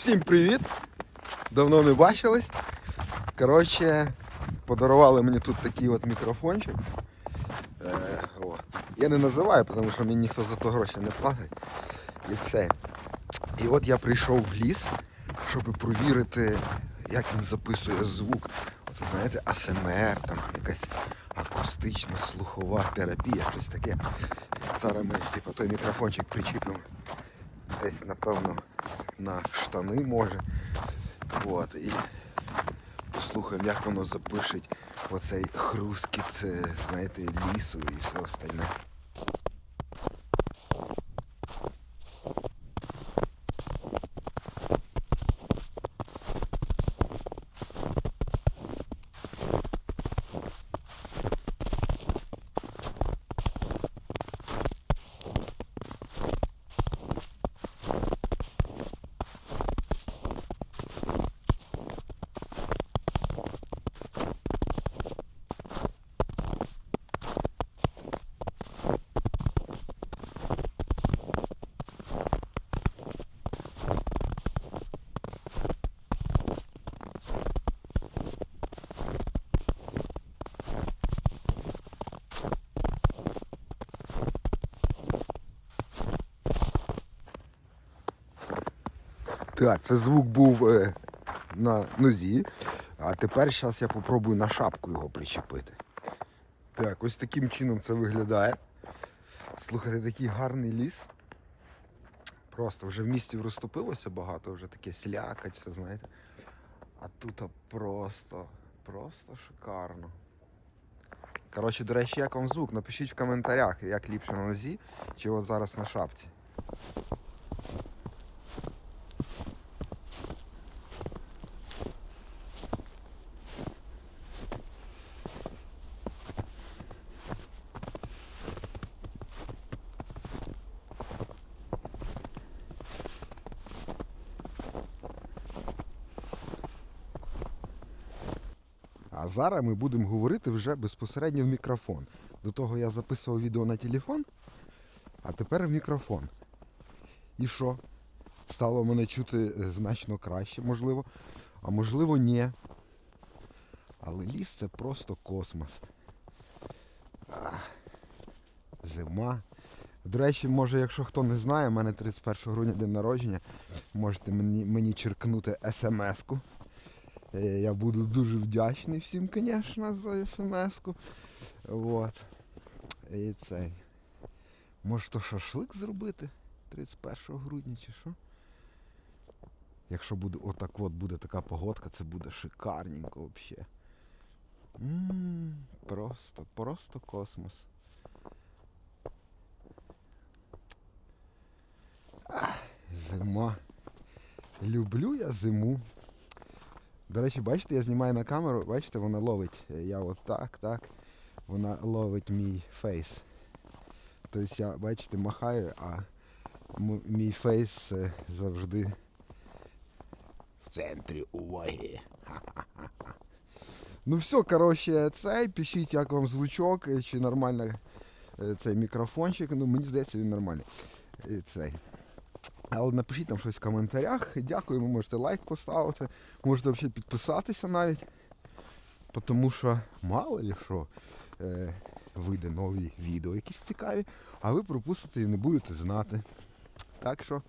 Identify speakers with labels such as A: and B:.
A: Всім привіт! Давно не бачились. Коротше, подарували мені тут такий от мікрофончик. Е, о. Я не називаю, тому що мені ніхто за то гроші не платить. І це. І от я прийшов в ліс, щоб провірити, як він записує звук. Оце, знаєте, АСМР, там якась акустична слухова терапія, щось таке. Зараз ми типу, той мікрофончик причіпимо десь, напевно, на штани може. От, і послухаємо, як воно запишеть оцей хрускіт, е, знаєте, лісу і все остальне. Так, це звук був е, на нозі, а тепер зараз я попробую на шапку його причепити. Так, ось таким чином це виглядає. Слухайте, такий гарний ліс. Просто вже в місті розтопилося багато, вже таке слякать, все знаєте. А тут просто, просто шикарно. Коротше, до речі, як вам звук? Напишіть в коментарях, як ліпше на нозі, чи от зараз на шапці. Зараз ми будемо говорити вже безпосередньо в мікрофон. До того я записував відео на телефон, а тепер в мікрофон. І що? Стало мене чути е, значно краще, можливо, а можливо, ні. Але ліс це просто космос. Зима. До речі, може, якщо хто не знає, у мене 31 грудня день народження, можете мені, мені черкнути смс-ку. Е, Я буду дуже вдячний всім, звісно, за смс-ку. Вот. І цей. Може то шашлик зробити 31 грудня чи що? Якщо буде отак от буде така погодка, це буде шикарненько взагалі. Ммм, просто, просто космос. Ах, зима. Люблю я зиму. До речі, бачите, я знімаю на камеру, бачите, вона ловить. Е, Я от так, так. Вона ловить мій фейс. Тобто я, бачите, махаю, а мій фейс е, завжди в центрі уваги. Ну все, коротше, цей, пишіть, як вам звучок, е, чи нормально цей мікрофончик. Ну, мені здається, він нормальний. Цей. Але напишіть там щось в коментарях. Дякую, ви можете лайк поставити, можете взагалі підписатися навіть. Тому що мало ли що е, вийде нові відео якісь цікаві, а ви пропустите і не будете знати. Так що.